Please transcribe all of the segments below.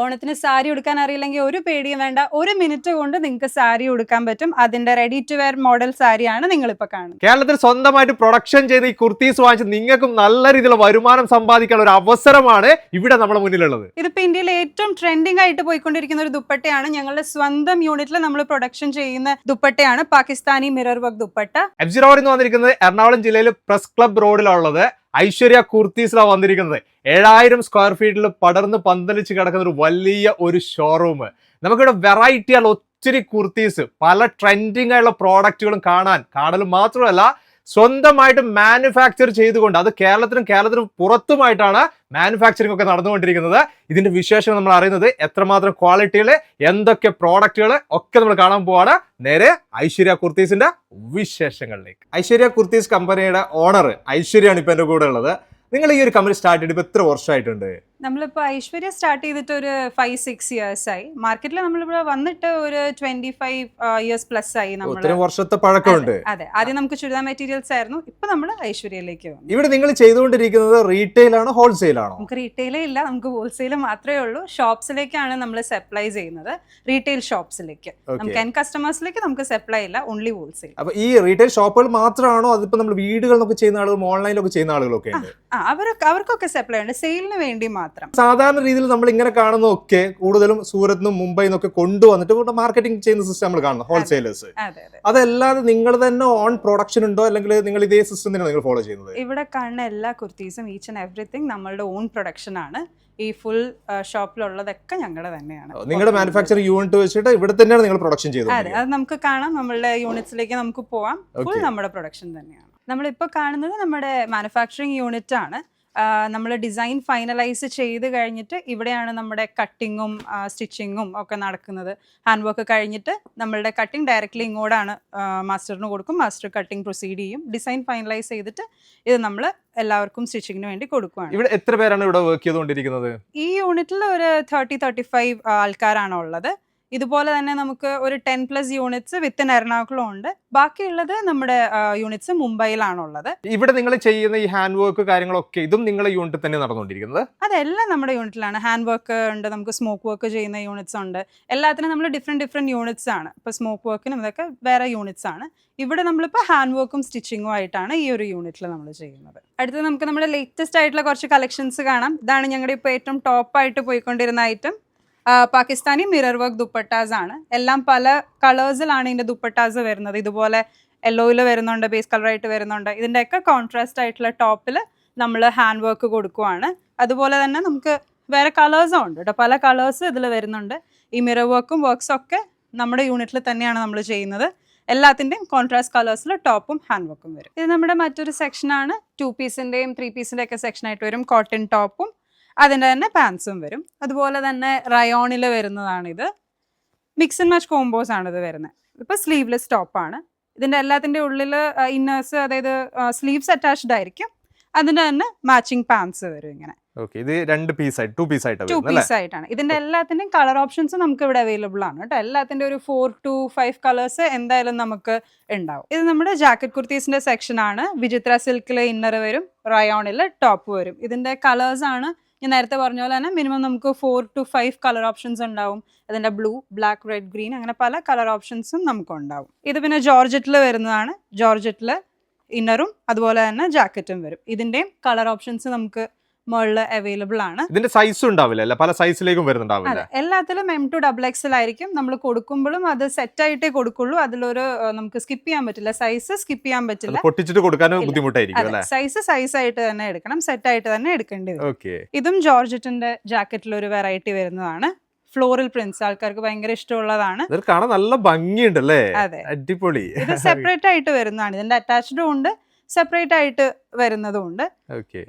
ഓണത്തിന് സാരി ഉടുക്കാൻ അറിയില്ലെങ്കിൽ ഒരു പേടിയും വേണ്ട. ഒരു മിനിറ്റ് കൊണ്ട് നിങ്ങൾക്ക് സാരി ഉടുക്കാൻ പറ്റും. അതിന്റെ റെഡി ടു വെയർ മോഡൽ സാരിയാണ് നിങ്ങൾ ഇപ്പൊ കാണുന്നത്. കേരളത്തിൽ സ്വന്തമായിട്ട് പ്രൊഡക്ഷൻ ചെയ്ത് ഈ കുർത്തീസ് വാങ്ങിച്ച് നിങ്ങൾക്കും നല്ല രീതിയിലുള്ള വരുമാനം സമ്പാദിക്കാൻ ഒരു അവസരമാണ് ഇവിടെ നമ്മുടെ മുന്നിലുള്ളത്. ഇതിപ്പോ ഇന്ത്യയിൽ ഏറ്റവും ട്രെൻഡിംഗ് ആയിട്ട് പോയിക്കൊണ്ടിരിക്കുന്ന ഒരു ദുപ്പട്ടയാണ് ഞങ്ങളുടെ സ്വന്തം യൂണിറ്റിൽ നമ്മൾ പ്രൊഡക്ഷൻ ചെയ്യുന്ന ദുപ്പട്ടയാണ്. Pakistani mirror work dupatta. F G എന്ന് വന്നിരിക്കുന്നത് എറണാകുളം ജില്ലയിൽ പ്രസ് ക്ലബ് റോഡിലുള്ളത് ഐശ്വര്യ കുർത്തീസിലാണ് വന്നിരിക്കുന്നത്. ഏഴായിരം സ്ക്വയർ ഫീറ്റിൽ പടർന്ന് പന്തലിച്ച് കിടക്കുന്ന ഒരു വലിയ ഒരു ഷോറൂം നമുക്കിവിടെ വെറൈറ്റി ആയുള്ള ഒത്തിരി കുർത്തീസ് പല ട്രെൻഡിങ് ആയുള്ള പ്രോഡക്റ്റുകളും കാണാൻ കാണലും മാത്രമല്ല സ്വന്തമായിട്ട് മാനുഫാക്ചർ ചെയ്തുകൊണ്ട് അത് കേരളത്തിനും കേരളത്തിനും പുറത്തുമായിട്ടാണ് മാനുഫാക്ചറിംഗ് ഒക്കെ നടന്നുകൊണ്ടിരിക്കുന്നത്. ഇതിന്റെ വിശേഷം നമ്മൾ അറിയുന്നത് എത്രമാത്രം ക്വാളിറ്റികൾ എന്തൊക്കെ പ്രോഡക്റ്റുകൾ ഒക്കെ നമ്മൾ കാണാൻ പോവാണ്. നേരെ ഐശ്വര്യ കുർത്തീസിന്റെ വിശേഷങ്ങളിലേക്ക്. ഐശ്വര്യ കുർത്തീസ് കമ്പനിയുടെ ഓണർ ഐശ്വര്യാണ് ഇപ്പൊ എന്റെ കൂടെ ഉള്ളത്. നിങ്ങൾ ഈ ഒരു കമ്പനി സ്റ്റാർട്ട് ചെയ്തിട്ട് എത്ര വർഷമായിട്ടുണ്ട്? നമ്മളിപ്പോ ഐശ്വര്യ സ്റ്റാർട്ട് ചെയ്തിട്ട് ഒരു ഫൈവ് സിക്സ് ഇയേഴ്സ് ആയി. മാർക്കറ്റിൽ നമ്മളിവിടെ വന്നിട്ട് ഒരു ട്വന്റി ഫൈവ് ഇയേഴ്സ് പ്ലസ് ആയി നമ്മൾ വർഷത്തെ പഴക്കമുണ്ട്. അതെ ആദ്യം നമുക്ക് ചുരിദാർ മെറ്റീരിയൽസ് ആയിരുന്നു. ഇപ്പൊ നമ്മൾ ഐശ്വര്യയിലേക്ക് വന്നു. ഇവിടെ നിങ്ങൾ ചെയ്തുകൊണ്ടിരിക്കുന്നത് റീറ്റെയിൽ ആണോ ഹോൾസെയിൽ ആണോ? നമുക്ക് റീറ്റെയിലേ ഇല്ല നമുക്ക് ഹോൾസെയിൽ മാത്രമേ ഉള്ളൂ. ഷോപ്സിലേക്കാണ് നമ്മൾ സപ്ലൈ ചെയ്യുന്നത്. റീറ്റെയിൽ ഷോപ്സിലേക്ക് നമുക്ക് എൻ കസ്റ്റമേഴ്സിലേക്ക് നമുക്ക് സപ്ലൈ ഇല്ല ഓൺലി ഹോൾസെയിൽ അപ്പൊ ഈ റീറ്റെയിൽ ഷോപ്പുകൾ മാത്രമാണോ അതിപ്പോ നമ്മൾ വീടുകളിലൊക്കെ ചെയ്യുന്ന ആളുകളും ഓൺലൈനിലൊക്കെ ചെയ്യുന്ന ആളുകളൊക്കെ അവർക്കൊക്കെ സപ്ലൈ ഉണ്ട്. സെയിലിന് വേണ്ടി മാത്രം. സാധാരണ രീതിയിൽ നമ്മൾ ഇങ്ങനെ കാണുന്നതൊക്കെ കൂടുതലും സൂരത്ത് നിന്നും മുംബൈ നിന്നൊക്കെ കൊണ്ടുവന്നിട്ട് മാർക്കറ്റിംഗ് ചെയ്യുന്ന സിസ്റ്റം നമ്മൾ കാണുന്നത് ഹോൾസെയിലേഴ്സ് അതെ അതെ. അതല്ലാതെ നിങ്ങൾ തന്നെ ഓൺ പ്രൊഡക്ഷൻ ഉണ്ടോ അല്ലെങ്കിൽ നിങ്ങൾ ഇതേ സിസ്റ്റം തന്നെ നിങ്ങൾ ഫോളോ ചെയ്യുന്നത്? ഇവിടെ കാണുന്ന എല്ലാ കുർത്തീസും ഈച്ച് ആൻഡ് എവറിത്തിങ് നമ്മളുടെ ഓൺ പ്രൊഡക്ഷൻ ആണ്. ഈ ഫുൾ ഷോപ്പിലുള്ളതൊക്കെ ഞങ്ങളുടെ തന്നെയാണ്. നിങ്ങളുടെ മാനുഫാക്ചറിംഗ് യൂണിറ്റ് വെച്ചിട്ട് ഇവിടെ തന്നെയാണ് നിങ്ങൾ പ്രൊഡക്ഷൻ ചെയ്തത് അതെ അത് നമുക്ക് കാണാം. നമ്മളുടെ യൂണിറ്റ്സിലേക്ക് നമുക്ക് പോവാം. ഫുൾ. നമ്മുടെ പ്രൊഡക്ഷൻ തന്നെയാണ്. നമ്മളിപ്പോൾ കാണുന്നത് നമ്മുടെ മാനുഫാക്ചറിങ് യൂണിറ്റ് ആണ്. നമ്മൾ ഡിസൈൻ ഫൈനലൈസ് ചെയ്ത് കഴിഞ്ഞിട്ട് ഇവിടെയാണ് നമ്മുടെ കട്ടിങ്ങും സ്റ്റിച്ചിങ്ങും ഒക്കെ നടക്കുന്നത്. ഹാൻഡ് വർക്ക് കഴിഞ്ഞിട്ട് നമ്മളുടെ കട്ടിങ് ഡയറക്റ്റ്ലി ഇങ്ങോട്ടാണ് മാസ്റ്ററിന് കൊടുക്കും. മാസ്റ്റർ കട്ടിങ് പ്രൊസീഡ് ചെയ്യും. ഡിസൈൻ ഫൈനലൈസ് ചെയ്തിട്ട് ഇത് നമ്മൾ എല്ലാവർക്കും സ്റ്റിച്ചിങ്ങിന് വേണ്ടി കൊടുക്കുകയാണ് ഇവിടെ എത്ര പേരാണ് ഇവിടെ വർക്ക് ചെയ്തുകൊണ്ടിരിക്കുന്നത്? ഈ യൂണിറ്റിൽ ഒരു തേർട്ടി തേർട്ടി ഫൈവ് ആൾക്കാരാണ് ഉള്ളത്. ഇതുപോലെ തന്നെ നമുക്ക് ഒരു ten plus units within Ernakulam ഉണ്ട്. ബാക്കിയുള്ളത് നമ്മുടെ യൂണിറ്റ്സ് മുംബൈയിലാണുള്ളത്. ഇവിടെ നിങ്ങൾ ചെയ്യുന്ന ഈ ഹാൻഡ് വർക്ക് കാര്യങ്ങളൊക്കെ ഇതും നിങ്ങളുടെ യൂണിറ്റ് തന്നെ നടന്നുകൊണ്ടിരിക്കുന്നത്? അതെല്ലാം നമ്മുടെ യൂണിറ്റിലാണ്. ഹാൻഡ് വർക്ക് ഉണ്ട് നമുക്ക് സ്മോക്ക് വർക്ക് ചെയ്യുന്ന യൂണിറ്റ്സ് ഉണ്ട്. എല്ലാത്തിനും നമ്മൾ ഡിഫറെന്റ് ഡിഫറെന്റ് യൂണിറ്റ്സ് ആണ്. ഇപ്പോൾ സ്മോക്ക് വർക്കിനും ഇതൊക്കെ വേറെ യൂണിറ്റ്സ് ആണ്. ഇവിടെ നമ്മളിപ്പോൾ ഹാൻഡ് വർക്കും സ്റ്റിച്ചിങ്ങും ആയിട്ടാണ് ഈ ഒരു യൂണിറ്റിൽ നമ്മൾ ചെയ്യുന്നത്. അടുത്തത് നമുക്ക് നമ്മുടെ ലേറ്റസ്റ്റ് ആയിട്ടുള്ള കുറച്ച് കളക്ഷൻസ് കാണാം. ഇതാണ് ഞങ്ങളുടെ ഇപ്പോൾ ഏറ്റവും ടോപ്പായിട്ട് പോയിക്കൊണ്ടിരുന്ന item Pakistani mirror work dupattas ആണ് എല്ലാം പല കളേഴ്സിലാണ് ഇതിന്റെ ദുപ്പട്ടാസ് വരുന്നത്. ഇതുപോലെ യെല്ലോയിൽ വരുന്നുണ്ട് ബേസ് കളറായിട്ട് വരുന്നുണ്ട്. ഇതിന്റെയൊക്കെ കോൺട്രാസ്റ്റ് ആയിട്ടുള്ള ടോപ്പിൽ നമ്മൾ ഹാൻഡ് വർക്ക് കൊടുക്കുവാണ്. അതുപോലെ തന്നെ നമുക്ക് വേറെ കളേഴ്സും ഉണ്ട് കേട്ടോ. പല കളേഴ്സ് ഇതിൽ വരുന്നുണ്ട്. ഈ മിറർ വർക്കും വർക്ക്സും ഒക്കെ നമ്മുടെ യൂണിറ്റിൽ തന്നെയാണ് നമ്മൾ ചെയ്യുന്നത്. എല്ലാത്തിന്റെയും കോൺട്രാസ്റ്റ് കളേഴ്സിൽ ടോപ്പും ഹാൻഡ് വർക്കും വരും. ഇത് നമ്മുടെ മറ്റൊരു സെക്ഷനാണ് ടു പീസിന്റെയും ത്രീ പീസിന്റെ ഒക്കെ സെക്ഷനായിട്ട് വരും. കോട്ടൺ ടോപ്പും അതിന്റെ തന്നെ പാൻസും വരും. അതുപോലെ തന്നെ റയോണിൽ വരുന്നതാണിത്. മിക്സ് ആൻഡ് മാച്ച് കോംബോസ് ആണ് ഇത് വരുന്നത് ഇപ്പോൾ സ്ലീവ്ലെസ് ടോപ്പാണ് ഇതിന്റെ എല്ലാത്തിന്റെ ഉള്ളിൽ ഇന്നേഴ്സ് അതായത് സ്ലീവ്സ് അറ്റാച്ച്ഡ് ആയിരിക്കും. അതിന്റെ തന്നെ മാച്ചിങ് പാൻസ് വരും ഇങ്ങനെ. ഇത് രണ്ട് പീസ് ആയിട്ട് ടു പീസ് ആയിട്ട് ടു പീസ് ആയിട്ടാണ്. ഇതിന്റെ എല്ലാത്തിന്റെയും കളർ ഓപ്ഷൻസ് നമുക്ക് ഇവിടെ അവൈലബിൾ ആണ് കേട്ടോ. എല്ലാത്തിന്റെ ഒരു ഫോർ ടു ഫൈവ് കളേഴ്സ് എന്തായാലും നമുക്ക് ഉണ്ടാവും. ഇത് നമ്മുടെ ജാക്കറ്റ് കുർത്തീസിന്റെ സെക്ഷൻ ആണ്. വിചിത്ര സിൽക്കിലെ ഇന്നർ വരും റയോണിൽ ടോപ്പ് വരും. ഇതിന്റെ കളേഴ്സ് ആണ് ഞാൻ നേരത്തെ പറഞ്ഞ പോലെ തന്നെ മിനിമം നമുക്ക് four to five colour options ഉണ്ടാവും. അതിന്റെ ബ്ലൂ ബ്ലാക്ക് റെഡ് ഗ്രീൻ അങ്ങനെ പല കളർ ഓപ്ഷൻസും നമുക്ക് ഉണ്ടാവും. ഇത് പിന്നെ ജോർജറ്റിൽ വരുന്നതാണ്. ജോർജറ്റിൽ ഇന്നറും അതുപോലെ തന്നെ ജാക്കറ്റും വരും. ഇതിന്റെയും കളർ ഓപ്ഷൻസ് നമുക്ക് മുകളിൽ അവൈലബിൾ ആണ്. ഇതിന്റെ സൈസ് ഉണ്ടാവില്ല? പല സൈസിലേക്കും വരുന്നുണ്ടാവില്ല? എല്ലാത്തിലും എം ടു ഡബിൾ എക്സൽ ആയിരിക്കും നമ്മൾ കൊടുക്കുമ്പോഴും അത് സെറ്റ് ആയിട്ടേ കൊടുക്കുള്ളൂ. അതിലൊരു നമുക്ക് സ്കിപ്പ് ചെയ്യാൻ പറ്റില്ല. സൈസ് സ്കിപ്പ് ചെയ്യാൻ പറ്റില്ല. പൊട്ടിച്ചിട്ട് കൊടുക്കാനും ഇല്ല. ബുദ്ധിമുട്ടായിരിക്കും സൈസ് സൈസ് ആയിട്ട് തന്നെ എടുക്കണം. സെറ്റ് ആയിട്ട് തന്നെ എടുക്കേണ്ടി വരും. ഓക്കെ ഇതും ജോർജറ്റിന്റെ ജാക്കറ്റിൽ ഒരു വെറൈറ്റി വരുന്നതാണ്. ഫ്ലോറൽ പ്രിന്റ്സ് ആൾക്കാർക്ക് ഭയങ്കര ഇഷ്ടമുള്ളതാണ്. കാണാൻ നല്ല ഭംഗിയുണ്ടല്ലേ? അതെ. അടിപൊളി. ഇത് സെപ്പറേറ്റ് ആയിട്ട് വരുന്നതാണ്. ഇതിന്റെ അറ്റാച്ച്ഡും ഉണ്ട്. സെപ്പറേറ്റ് ആയിട്ട് വരുന്നതും ഉണ്ട്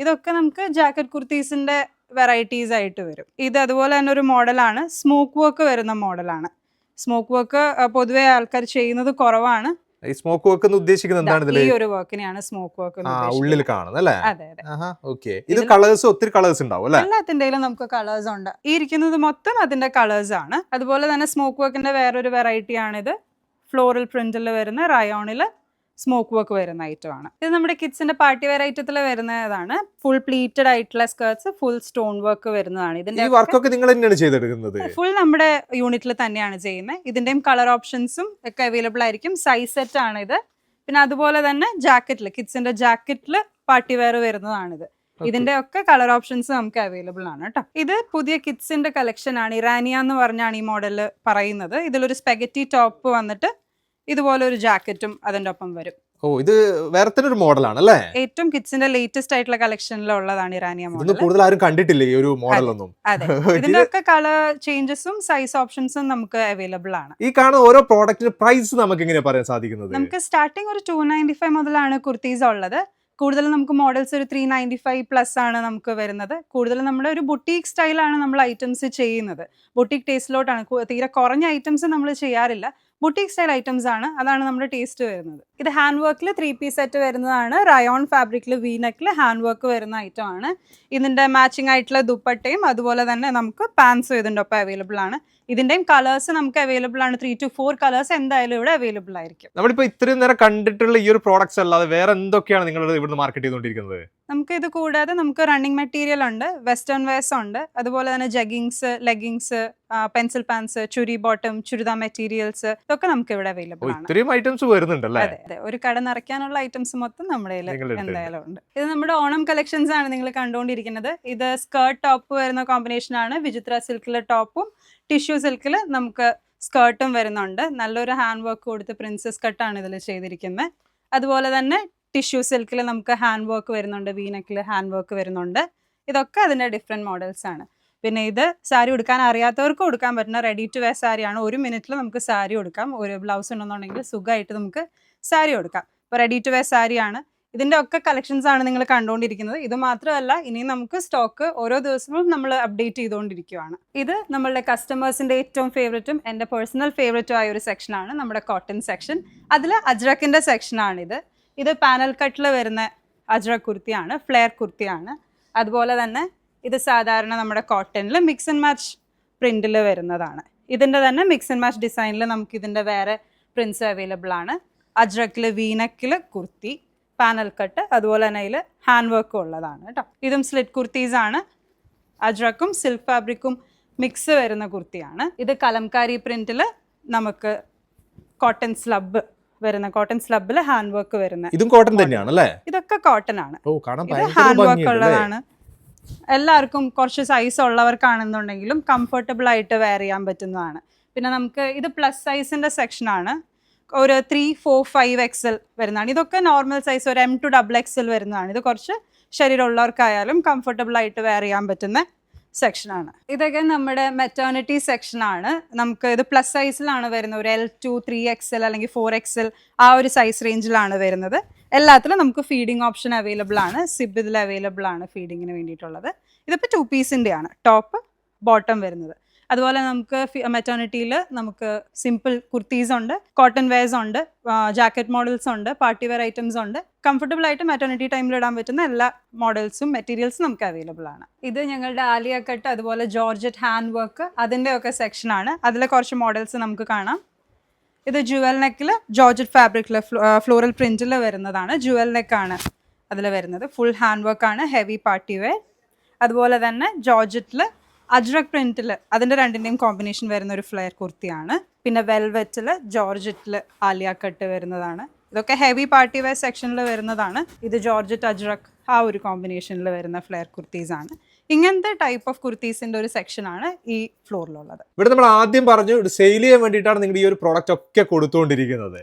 ഇതൊക്കെ നമുക്ക് ജാക്കറ്റ് കുർത്തീസിന്റെ വെറൈറ്റീസ് ആയിട്ട് വരും. ഇത് അതുപോലെ തന്നെ ഒരു മോഡലാണ് സ്മോക്ക് വർക്ക് വരുന്ന മോഡലാണ് സ്മോക്ക് വർക്ക് പൊതുവെ ആൾക്കാർ ചെയ്യുന്നത് കുറവാണ്. ഈ സ്മോക്ക് വർക്ക് എന്ന് ഉദ്ദേശിക്കുന്നത് എന്താണ് ഈ ഒരു വർക്കിനെയാണ് സ്മോക്ക് വർക്ക് ഉള്ളിൽ കാണുന്നത് അല്ലേ? അതെ അതെ. ഇത് കളേഴ്സ് ഒത്തിരി കളേഴ്സ് ഉണ്ടാവും അല്ലേ? എല്ലാത്തിന്റെയിലും നമുക്ക് കളേഴ്സ് ഉണ്ട്. ഈ ഇരിക്കുന്നത് മൊത്തം അതിന്റെ കളേഴ്സ് ആണ്. അതുപോലെ തന്നെ സ്മോക്ക് വർക്കിന്റെ വേറൊരു വെറൈറ്റി ആണിത്. ഫ്ലോറൽ പ്രിന്റിൽ വരുന്ന റയോണിൽ സ്മോക്ക് വർക്ക് വരുന്ന ഐറ്റം ആണ്. ഇത് നമ്മുടെ കിഡ്സിന്റെ പാർട്ടി വെയർ ഐറ്റത്തിൽ വരുന്നതാണ്. ഫുൾ പ്ലീറ്റഡ് ആയിട്ടുള്ള സ്കേർട്സ് ഫുൾ സ്റ്റോൺ വർക്ക് വരുന്നതാണ്. ഇതിന്റെ വർക്കൊക്കെ നിങ്ങൾ തന്നെയാണ് ചെയ്തെടുക്കുന്നത്? ഫുൾ നമ്മുടെ യൂണിറ്റിൽ തന്നെയാണ് ചെയ്യുന്നത്. ഇതിന്റെയും കളർ ഓപ്ഷൻസും ഒക്കെ അവൈലബിൾ ആയിരിക്കും. സൈസ് സെറ്റ് ആണ് ഇത്. പിന്നെ അതുപോലെ തന്നെ ജാക്കറ്റിൽ കിഡ്സിന്റെ ജാക്കറ്റിൽ പാർട്ടി വെയർ വരുന്നതാണിത് ഇതിന്റെ ഒക്കെ കളർ ഓപ്ഷൻസ് നമുക്ക് അവൈലബിൾ ആണ് കേട്ടോ. ഇത് പുതിയ കിഡ്സിന്റെ കളക്ഷൻ ആണ്. ഇറാനിയ എന്ന് പറഞ്ഞാണ് ഈ മോഡൽ പറയുന്നത്. ഇതിലൊരു സ്പെഗറ്റി ടോപ്പ് വന്നിട്ട് ഇതുപോലെ ഒരു ജാക്കറ്റും അതിന്റെ ഒപ്പം വരും. ഓ ഇത് വേറെ തന്നെ ഒരു മോഡലാണ് അല്ലേ? ഏറ്റവും കിഡ്സിന്റെ ലേറ്റസ്റ്റ് ആയിട്ടുള്ള കളക്ഷനിലുള്ളതാണ് ഇറാനിയ മോഡൽ കൂടുതൽ ആരും കണ്ടിട്ടില്ല ഈ ഒരു മോഡൽ ഒന്നും അതെ. ഇതിന്റെ ഒക്കെ കളർ ചേഞ്ചസും സൈസ് ഓപ്ഷൻസും നമുക്ക് അവൈലബിൾ ആണ്. ഈ കാണുന്ന ഓരോ പ്രോഡക്റ്റിന്റെ പ്രൈസ് നമുക്ക് എങ്ങനെ പറയാൻ സാധിക്കുന്നത്? നമുക്ക് സ്റ്റാർട്ടിങ് ഒരു ടു നയന്റി ഫൈവ് മുതലാണ് കുർത്തീസ് ഉള്ളത്. കൂടുതൽ നമുക്ക് മോഡൽസ് ഒരു ത്രീ നയന്റി ഫൈവ് പ്ലസ് ആണ് നമുക്ക് വരുന്നത്. കൂടുതൽ നമ്മുടെ ഒരു ബുട്ടീക്ക് സ്റ്റൈലാണ് നമ്മൾ ഐറ്റംസ് ചെയ്യുന്നത്. ബുട്ടീക്ക് ടേസ്റ്റിലോട്ടാണ് തീരെ കുറഞ്ഞ ഐറ്റംസ് നമ്മൾ ചെയ്യാറില്ല. ബുട്ടീക്ക് സ്റ്റൈൽ ഐറ്റംസ് ആണ്. അതാണ് നമ്മുടെ ടേസ്റ്റ് വരുന്നത്. ഇത് ഹാൻഡ് വർക്കിൽ ത്രീ പീസ് സെറ്റ് വരുന്നതാണ്. റയോൺ ഫാബ്രിക്കിൽ വീനക്കിൽ ഹാൻഡ് വർക്ക് വരുന്ന ഐറ്റം ആണ്. ഇതിന്റെ മാച്ചിങ് ആയിട്ടുള്ള ദുപ്പട്ടയും അതുപോലെ തന്നെ നമുക്ക് പാൻസും ഇതിന്റെ ഒപ്പം അവൈലബിൾ ആണ്. ഇതിന്റെയും കളേഴ്സ് നമുക്ക് അവൈലബിൾ ആണ്. ത്രീ ടു ഫോർ കളേഴ്സ് എന്തായാലും ഇവിടെ അവൈലബിൾ ആയിരിക്കും. നമ്മളിപ്പോ ഇത്രയും നേരം കണ്ടിട്ടുള്ള ഈ ഒരു പ്രോഡക്റ്റ്സ് അല്ലാതെ വേറെ എന്തൊക്കെയാണ് നിങ്ങൾ ഇവിടുന്ന് മാർക്കറ്റ് ചെയ്തുകൊണ്ടിരിക്കുന്നത്? നമുക്ക് ഇത് കൂടാതെ നമുക്ക് റണ്ണിങ് മെറ്റീരിയൽ ഉണ്ട് വെസ്റ്റേൺ വെയർസ് ഉണ്ട് അതുപോലെ തന്നെ jeggings leggings pencil pants churi bottom churidar materials ഇതൊക്കെ നമുക്ക് ഇവിടെ അവൈലബിൾ ഇത്രയും ഐറ്റംസ് വരുന്നുണ്ടല്ലേ? അതെ അതെ. ഒരു കട നിറയ്ക്കാനുള്ള ഐറ്റംസ് മൊത്തം നമ്മുടെ എന്തായാലും ഉണ്ട്. ഇത് നമ്മുടെ ഓണം കളക്ഷൻസ് ആണ് നിങ്ങൾ കണ്ടുകൊണ്ടിരിക്കുന്നത്. ഇത് സ്കേർട്ട് ടോപ്പ് വരുന്ന കോമ്പിനേഷൻ ആണ്. വിചിത്ര സിൽക്കിലെ ടോപ്പും ടിഷ്യൂ സിൽക്കിൽ നമുക്ക് സ്കേർട്ടും വരുന്നുണ്ട്. നല്ലൊരു ഹാൻഡ് വർക്ക് കൊടുത്ത് പ്രിൻസസ് കട്ടാണ് ഇതിൽ ചെയ്തിരിക്കുന്നത് അതുപോലെ തന്നെ ടിഷ്യൂ സിൽക്കിൽ നമുക്ക് ഹാൻഡ് വർക്ക് വരുന്നുണ്ട്. വീനക്കിൽ ഹാൻഡ് വർക്ക് വരുന്നുണ്ട്. ഇതൊക്കെ അതിന്റെ ഡിഫറെന്റ് മോഡൽസ് ആണ്. പിന്നെ ഇത് സാരി ഉടുക്കാൻ അറിയാത്തവർക്ക് ഉടുക്കാൻ പറ്റുന്ന റെഡി ടു വെയർ സാരിയാണ്. ഒരു മിനിറ്റിൽ നമുക്ക് സാരി ഉടുക്കാം. ഒരു ബ്ലൗസ് ഉണ്ടെന്നുണ്ടെങ്കിൽ സുഖമായിട്ട് നമുക്ക് സാരി ഉടുക്കാം. ഇപ്പോൾ റെഡി ടു വെയർ സാരിയാണ്. ഇതിന്റെ ഒക്കെ കളക്ഷൻസ് ആണ് നിങ്ങൾ കണ്ടുകൊണ്ടിരിക്കുന്നത് ഇത് മാത്രമല്ല ഇനി നമുക്ക് സ്റ്റോക്ക് ഓരോ ദിവസവും നമ്മൾ അപ്ഡേറ്റ് ചെയ്തുകൊണ്ടിരിക്കുകയാണ് ഇത് നമ്മളുടെ കസ്റ്റമേഴ്സിന്റെ ഏറ്റവും ഫേവററ്റും എന്റെ പേഴ്സണൽ ഫേവററ്റും ആയ ഒരു സെക്ഷനാണ് നമ്മുടെ കോട്ടൺ സെക്ഷൻ അതിൽ അജ്രക്കിന്റെ സെക്ഷനാണിത് ഇത്. പാനൽ കട്ടിൽ വരുന്ന അജ്രക് കുർത്തിയാണ് ഫ്ലെയർ കുർത്തിയാണ്. അതുപോലെ തന്നെ ഇത് സാധാരണ നമ്മുടെ കോട്ടണിൽ മിക്സ് ആൻഡ് മാച്ച് പ്രിന്റിൽ വരുന്നതാണ്. ഇതിന്റെ തന്നെ മിക്സ് ആൻഡ് മാച്ച് ഡിസൈനിൽ നമുക്ക് ഇതിന്റെ വേറെ പ്രിൻസ് അവൈലബിൾ ആണ്. അജ്രക്കിൽ വീനക്കിൽ കുർത്തി പാനൽ കട്ട് അതുപോലെ തന്നെ അതിൽ ഹാൻഡ് വർക്കും ഉള്ളതാണ് കേട്ടോ ഇതും സ്ലിറ്റ് കുർത്തീസ് ആണ്. അജ്രക്കും സിൽക്ക് ഫാബ്രിക്കും മിക്സ് വരുന്ന കുർത്തിയാണ്. ഇത് കലംകാരി പ്രിന്റിൽ നമുക്ക് കോട്ടൺ സ്ലബ് വരുന്ന കോട്ടൺ സ്ലബിൽ ഹാൻഡ് വർക്ക് വരുന്ന ഇതും കോട്ടൺ തന്നെയാണ് അല്ലേ ഇതൊക്കെ കോട്ടൺ ആണ്. ഹാൻഡ് വർക്ക് ഉള്ളതാണ്. എല്ലാവർക്കും കുറച്ച് സൈസ് ഉള്ളവർക്കാണെന്നുണ്ടെങ്കിലും കംഫർട്ടബിൾ ആയിട്ട് വെയർ ചെയ്യാൻ പറ്റുന്നതാണ്. പിന്നെ നമുക്ക് ഇത് പ്ലസ് സൈസിന്റെ സെക്ഷനാണ് ഒരു ത്രീ ഫോർ ഫൈവ് എക്സൽ വരുന്നതാണ്. ഇതൊക്കെ നോർമൽ സൈസ് ഒരു എം ടു ഡബിൾ എക്സൽ വരുന്നതാണ്. ഇത് കുറച്ച് ശരീരമുള്ളവർക്കായാലും കംഫർട്ടബിൾ ആയിട്ട് വെയർ ചെയ്യാൻ പറ്റുന്ന സെക്ഷനാണ്. ഇതൊക്കെ നമ്മുടെ മെറ്റേണിറ്റി സെക്ഷനാണ് നമുക്ക് ഇത് പ്ലസ് സൈസിലാണ് വരുന്നത്. ഒരു എൽ ടു ത്രീ എക്സൽ അല്ലെങ്കിൽ ഫോർ എക്സൽ ആ ഒരു സൈസ് റേഞ്ചിലാണ് വരുന്നത്. എല്ലാത്തിലും നമുക്ക് ഫീഡിംഗ് ഓപ്ഷൻ അവൈലബിൾ ആണ്. സിബ് ഇതിൽ അവൈലബിൾ ആണ് ഫീഡിങ്ങിന് വേണ്ടിയിട്ടുള്ളത്. ഇതിപ്പോൾ ടു പീസിന്റെ ആണ് ടോപ്പ് ബോട്ടം വരുന്നത്. അതുപോലെ നമുക്ക് മെറ്റേണിറ്റിയിൽ നമുക്ക് സിമ്പിൾ കുർത്തീസ് ഉണ്ട് കോട്ടൺ വെയർസ് ഉണ്ട് ജാക്കറ്റ് മോഡൽസ് ഉണ്ട് പാർട്ടി വെയർ ഐറ്റംസ് ഉണ്ട്. കംഫർട്ടബിൾ ആയിട്ട് മെറ്റേണിറ്റി ടൈമിൽ ഇടാൻ പറ്റുന്ന എല്ലാ മോഡൽസും മെറ്റീരിയൽസും നമുക്ക് അവൈലബിൾ ആണ്. ഇത് ഞങ്ങളുടെ ആലിയ കട്ട് അതുപോലെ ജോർജറ്റ് ഹാൻഡ് വർക്ക് അതിന്റെ ഒക്കെ സെക്ഷനാണ് അതിലെ കുറച്ച് മോഡൽസ് നമുക്ക് കാണാം. ഇത് ജുവൽ നെക്കിൽ ജോർജറ്റ് ഫാബ്രിക്കിൽ ഫ്ലോറൽ പ്രിന്റിൽ വരുന്നതാണ്. ജുവൽ നെക്കാണ് അതിൽ വരുന്നത്. ഫുൾ ഹാൻഡ് വർക്കാണ് ഹെവി പാർട്ടി വെയർ അതുപോലെ തന്നെ ജോർജറ്റിൽ അജ്രക് പ്രിന്റിൽ അതിന്റെ രണ്ടിന്റെയും കോമ്പിനേഷൻ വരുന്ന ഒരു ഫ്ലെയർ കുർത്തിയാണ്. പിന്നെ വെൽവെറ്റിൽ ജോർജറ്റിൽ ആലിയ കട്ട് വരുന്നതാണ്. ഇതൊക്കെ ഹെവി പാർട്ടി വെയർ സെക്ഷനിൽ വരുന്നതാണ്. ഇത് ജോർജറ്റ് അജ്രക് ആ ഒരു കോമ്പിനേഷനിൽ വരുന്ന ഫ്ലെയർ കുർത്തീസ് ആണ് ഇങ്ങനത്തെ ടൈപ്പ് ഓഫ് കുർത്തീസിന്റെ ഒരു സെക്ഷൻ ആണ് ഈ ഫ്ലോറിലുള്ളത് ഇവിടെ നമ്മൾ ആദ്യം പറഞ്ഞു സെയിൽ ചെയ്യാൻ വേണ്ടിയിട്ടാണ് നിങ്ങൾ ഈ ഒരു പ്രോഡക്റ്റ് ഒക്കെ കൊടുത്തുകൊണ്ടിരിക്കുന്നത്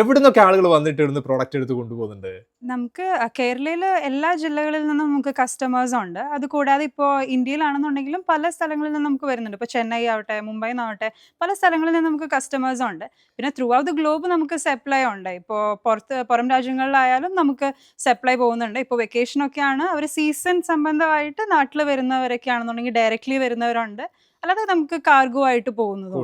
എവിടുന്നൊക്കെ ആളുകൾ വന്നിട്ട് ഇവിടുന്ന് പ്രോഡക്റ്റ് എടുത്ത് കൊണ്ടുപോകുന്നുണ്ട്? നമുക്ക് കേരളയിൽ എല്ലാ ജില്ലകളിൽ നിന്നും നമുക്ക് കസ്റ്റമേഴ്സ് ഉണ്ട്. അത് കൂടാതെ ഇപ്പോൾ ഇന്ത്യയിലാണെന്നുണ്ടെങ്കിലും പല സ്ഥലങ്ങളിൽ നിന്നും നമുക്ക് വരുന്നുണ്ട്. ഇപ്പോൾ ചെന്നൈ ആവട്ടെ മുംബൈ നിന്നാവട്ടെ പല സ്ഥലങ്ങളിൽ നിന്നും നമുക്ക് കസ്റ്റമേഴ്സ് ഉണ്ട്. പിന്നെ ത്രൂ ഔട്ട് ദ ഗ്ലോബ് നമുക്ക് സപ്ലൈ ഉണ്ട്. ഇപ്പോൾ പുറത്ത് പുറം രാജ്യങ്ങളിലായാലും നമുക്ക് സപ്ലൈ പോകുന്നുണ്ട്. ഇപ്പോൾ വെക്കേഷനൊക്കെയാണ് അവർ സീസൺ സംബന്ധമായിട്ട് നാട്ടിൽ വരുന്നവരൊക്കെ ആണെന്നുണ്ടെങ്കിൽ ഡയറക്ട്ലി വരുന്നവരുണ്ട്. അല്ലാതെ നമുക്ക് കാർഗോ ആയിട്ട് പോകുന്നത്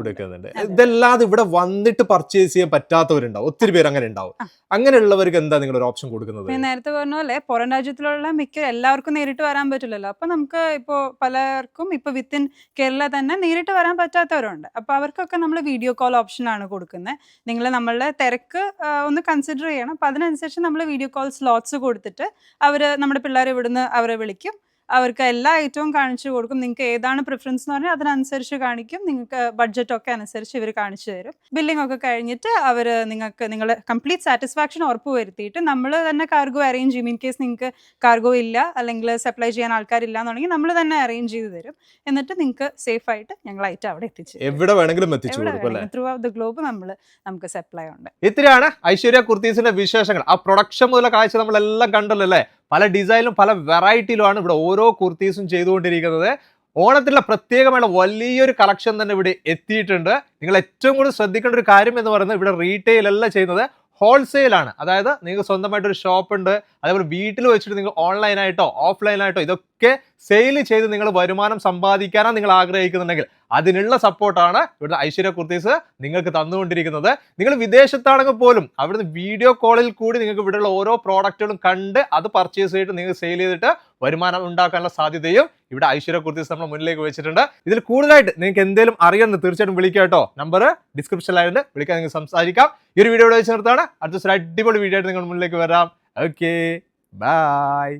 ഇതല്ലാതെ ഇവിടെ വന്നിട്ട് പർച്ചേസ് ചെയ്യാൻ പറ്റാത്തവരുണ്ടാവും. ഒത്തിരി പേര് അങ്ങനെ ഉണ്ടാവും. അങ്ങനെയുള്ളവർക്ക് എന്താ നിങ്ങൾ ഒരു ഓപ്ഷൻ കൊടുക്കുന്നത് നേരത്തെ പറഞ്ഞ പോലെ പുറം രാജ്യത്തിലുള്ള മിക്ക എല്ലാവർക്കും നേരിട്ട് വരാൻ പറ്റില്ലല്ലോ. അപ്പൊ നമുക്ക് ഇപ്പോ പലർക്കും ഇപ്പൊ വിത്തിൻ കേരള തന്നെ നേരിട്ട് വരാൻ പറ്റാത്തവരുണ്ട്. അപ്പൊ അവർക്കൊക്കെ നമ്മൾ വീഡിയോ കോൾ ഓപ്ഷനാണ് ആണ് കൊടുക്കുന്നത് നിങ്ങൾ നമ്മളുടെ തിരക്ക് ഒന്ന് കൺസിഡർ ചെയ്യണം. അപ്പൊ അതിനനുസരിച്ച് നമ്മൾ വീഡിയോ കോൾ സ്ലോട്ട്സ് കൊടുത്തിട്ട് അവർ നമ്മുടെ പിള്ളേരെ ഇവിടുന്ന് അവരെ വിളിക്കും. അവർക്ക് എല്ലാ ഐറ്റവും കാണിച്ചു കൊടുക്കും. നിങ്ങൾക്ക് ഏതാണ് പ്രിഫറൻസ് എന്ന് പറഞ്ഞാൽ അതിനനുസരിച്ച് കാണിക്കും. നിങ്ങൾക്ക് ബഡ്ജറ്റ് ഒക്കെ അനുസരിച്ച് ഇവർ കാണിച്ചു തരും. ബില്ലിംഗ് ഒക്കെ കഴിഞ്ഞിട്ട് അവർ നിങ്ങൾക്ക് നിങ്ങൾ കംപ്ലീറ്റ് സാറ്റിസ്ഫാക്ഷൻ ഉറപ്പ് വരുത്തിയിട്ട് നമ്മൾ തന്നെ കാർഗോ അറേഞ്ച് ചെയ്യും. ഇൻ കേസ് നിങ്ങൾക്ക് കാർഗോ ഇല്ല അല്ലെങ്കിൽ സപ്ലൈ ചെയ്യാൻ ആൾക്കാരില്ല എന്നുണ്ടെങ്കിൽ നമ്മൾ തന്നെ അറേഞ്ച് ചെയ്ത് തരും. എന്നിട്ട് നിങ്ങൾക്ക് സേഫ് ആയിട്ട് ഞങ്ങൾ ഐറ്റം അവിടെ എത്തിച്ചു എവിടെ വേണമെങ്കിലും എത്തിച്ചു കൊടുക്കും ത്രൂ ഔട്ട് ദ ഗ്ലോബ് നമ്മൾ നമുക്ക് സപ്ലൈ ഉണ്ട്. ഇത്രയാണ് ഐശ്വര്യ കുർത്തീസിന്റെ വിശേഷങ്ങൾ. ആ പ്രൊഡക്ഷൻ മുതലുള്ള കാഴ്ച നമ്മളെല്ലാം കണ്ടല്ലോ അല്ലേ? പല ഡിസൈനിലും പല വെറൈറ്റിയിലുമാണ് ഇവിടെ ഓരോ കുർത്തീസും ചെയ്തുകൊണ്ടിരിക്കുന്നത്. ഓണത്തിലുള്ള പ്രത്യേകമായുള്ള വലിയൊരു കളക്ഷൻ തന്നെ ഇവിടെ എത്തിയിട്ടുണ്ട്. നിങ്ങൾ ഏറ്റവും കൂടുതൽ ശ്രദ്ധിക്കേണ്ട ഒരു കാര്യം എന്ന് പറയുന്നത് ഇവിടെ റീറ്റെയിൽ അല്ല ചെയ്യുന്നത്. ഹോൾസെയിലാണ് അതായത് നിങ്ങൾക്ക് സ്വന്തമായിട്ട് ഒരു ഷോപ്പ് ഉണ്ട്. അതേപോലെ വീട്ടിൽ വെച്ചിട്ട് നിങ്ങൾ ഓൺലൈനായിട്ടോ ഓഫ്ലൈനായിട്ടോ ഇതൊക്കെ സെയിൽ ചെയ്ത് നിങ്ങൾ വരുമാനം സമ്പാദിക്കാനാണ് നിങ്ങൾ ആഗ്രഹിക്കുന്നുണ്ടെങ്കിൽ അതിനുള്ള സപ്പോർട്ടാണ് ഇവിടുത്തെ ഐശ്വര്യ കുർത്തീസ് നിങ്ങൾക്ക് തന്നുകൊണ്ടിരിക്കുന്നത്. നിങ്ങൾ വിദേശത്താണെങ്കിൽ പോലും അവിടുന്ന് വീഡിയോ കോളിൽ കൂടി നിങ്ങൾക്ക് ഇവിടെയുള്ള ഓരോ പ്രോഡക്റ്റുകളും കണ്ട് അത് പർച്ചേസ് ചെയ്തിട്ട് നിങ്ങൾ സെയിൽ ചെയ്തിട്ട് വരുമാനം ഉണ്ടാക്കാനുള്ള സാധ്യതയും ഇവിടെ ഐശ്വര്യ കുർത്തീസ് നമ്മൾ മുന്നിലേക്ക് വെച്ചിട്ടുണ്ട്. ഇതിൽ കൂടുതലായിട്ട് നിങ്ങൾക്ക് എന്തെങ്കിലും അറിയാമെന്ന് തീർച്ചയായിട്ടും വിളിക്കാം കേട്ടോ. നമ്പർ ഡിസ്ക്രിപ്ഷനിലായിട്ട് വിളിക്കാൻ നിങ്ങൾക്ക് സംസാരിക്കാം. ഈ ഒരു വീഡിയോ ഇവിടെ വെച്ച് നിർത്താണ് അടുത്ത അടിപൊളി വീഡിയോ ആയിട്ട് നിങ്ങൾ മുന്നിലേക്ക് വരാം. Okay bye